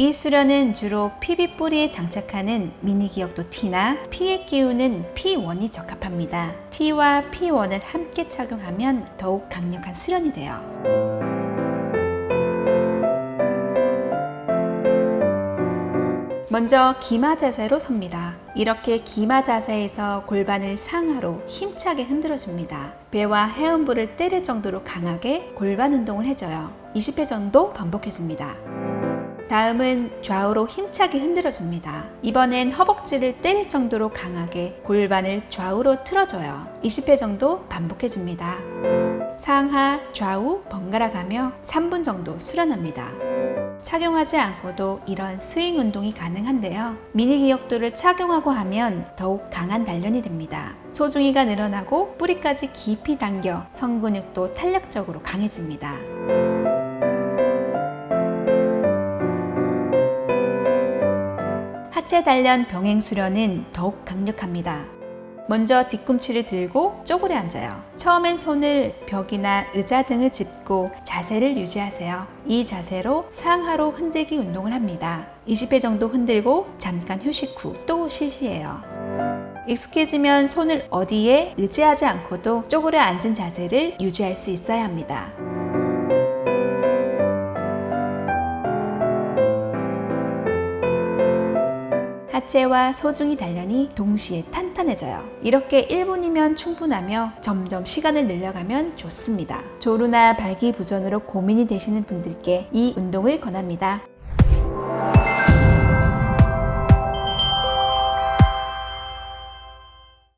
이 수련은 주로 피비 뿌리에 장착하는 미니 기억도 T나 P에 끼우는 P1이 적합합니다. T와 P1을 함께 착용하면 더욱 강력한 수련이 돼요. 먼저 기마 자세로 섭니다. 이렇게 기마 자세에서 골반을 상하로 힘차게 흔들어 줍니다. 배와 해음부를 때릴 정도로 강하게 골반 운동을 해줘요. 20회 정도 반복해 줍니다. 다음은 좌우로 힘차게 흔들어 줍니다. 이번엔 허벅지를 때릴 정도로 강하게 골반을 좌우로 틀어줘요. 20회 정도 반복해 줍니다. 상하, 좌우 번갈아 가며 3분 정도 수련합니다. 착용하지 않고도 이런 스윙 운동이 가능한데요. 미니 기억도를 착용하고 하면 더욱 강한 단련이 됩니다. 소중이가 늘어나고 뿌리까지 깊이 당겨 성근육도 탄력적으로 강해집니다. 하체 단련 병행 수련은 더욱 강력합니다. 먼저 뒤꿈치를 들고 쪼그려 앉아요. 처음엔 손을 벽이나 의자 등을 짚고 자세를 유지하세요. 이 자세로 상하로 흔들기 운동을 합니다. 20회 정도 흔들고 잠깐 휴식 후 또 실시해요. 익숙해지면 손을 어디에 의지하지 않고도 쪼그려 앉은 자세를 유지할 수 있어야 합니다. 하체와 소중이 단련이 동시에 탄탄해져요. 이렇게 1분이면 충분하며 점점 시간을 늘려가면 좋습니다. 조루나 발기부전으로 고민이 되시는 분들께 이 운동을 권합니다.